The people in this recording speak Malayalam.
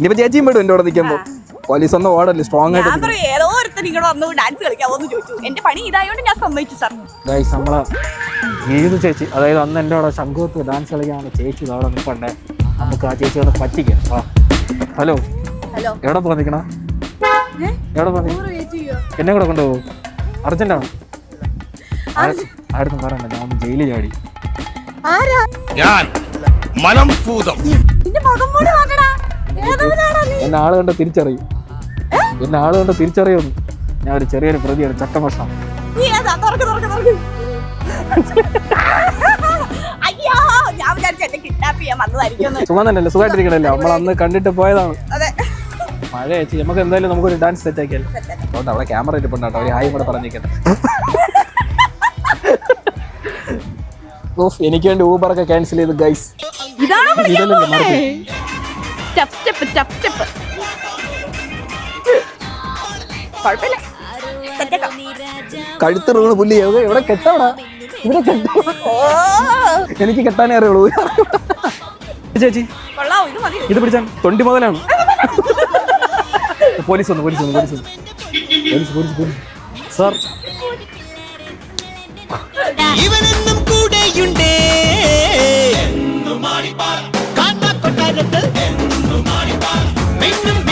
ഇനിയിപ്പോ ചേച്ചിയും വിടും എന്റെ കൂടെ നിൽക്കുമ്പോ. പോലീസ് ഒന്നും ഓടല്ലേ സ്ട്രോങ് ഞാൻ ആയിട്ട് പറയും ഏതോ ഒരുത്തൻ ഇങ്ങോട്ട് വന്നു ഡാൻസ് കളിക്കാവോ എന്ന് ചോദിച്ചു. എന്റെ പണി ഇതായോണ്ട് ഞാൻ സമ്മതിച്ചു സാർ ഗൈസ് നമ്മളെ ഗീതു ചേച്ചി അതായത് അന്ന് എന്റെ അവിടെ ശംഖുത്ത് ഡാൻസ് കളിക്കാൻ ചേച്ചി അവിടെ നിൽപ്പണ്ടേ. നമുക്ക് ആ ചേച്ചി അവിടെ പറ്റിക്കാം. ഹലോ. ഹലോ. എവിടെ പോകാൻ നിൽക്കണ എവിടെ പോകാൻ എന്നെ കൂടെ കൊണ്ടുപോകും അർജന്റാണ്? ആരും പറയണ്ട ഞാൻ ജയിലിൽ ചാടി. ആരാ? ഞാൻ മനംപൂതം നിന്റെ മുഖം മൂടി നോക്കടാ. എന്നെ ആൾ കണ്ട തിരിച്ചറിയും. എന്നെ ആൾ കണ്ട തിരിച്ചറിയുന്നു. ഞാൻ ഒരു ചെറിയൊരു പ്രതിയാണ് ചട്ടമഷം നീ ഏതാ? തുറക്ക് തുറക്ക് തുറക്ക്. അയ്യോ ഞാൻ വിചാരിച്ചു എന്നെ കിഡ്നാപ്പ് ചെയ്യാൻ വന്നതായിരിക്കും സുഖം തന്നെയല്ലേ സുഖമായിട്ടിരിക്കണല്ലേ നമ്മൾ അന്ന് കണ്ടിട്ട് പോയതാണ്. മഴ ചേച്ചി നമുക്ക് എന്തായാലും നമുക്കൊരു ഡാൻസ് സെറ്റ് ആക്കിയാലോ. അതുകൊണ്ട് അവിടെ ക്യാമറ ഇരിപ്പുണ്ട് കേട്ടോ ഒരു ഹായും കൂടെ പറഞ്ഞിരിക്കട്ടെ എനിക്ക് വേണ്ടി ഊബർ ഒക്കെ ക്യാൻസൽ ചെയ്ത് ഗൈസ് ഇതാണോ മറുപടി. സ്റ്റെപ്പ് സ്റ്റെപ്പ് സ്റ്റെപ്പ് സ്റ്റെപ്പ് കുഴപ്പമില്ല. കഴുത്ത് റൂണ് പുല്ലി. എവിടെ കെട്ടവിടാ. ഇവിടെ കെട്ട എനിക്ക് കെട്ടാനേ അറിയുള്ളൂ. ചേച്ചി ഇത് പിടിച്ചാൽ തൊണ്ടി മുതലാണ്. പോലീസ് വന്നു പോലീസ് വന്നു പോലീസ് വന്നു. Police police police. സാർ. தமிழகத்தில் மீண்டும்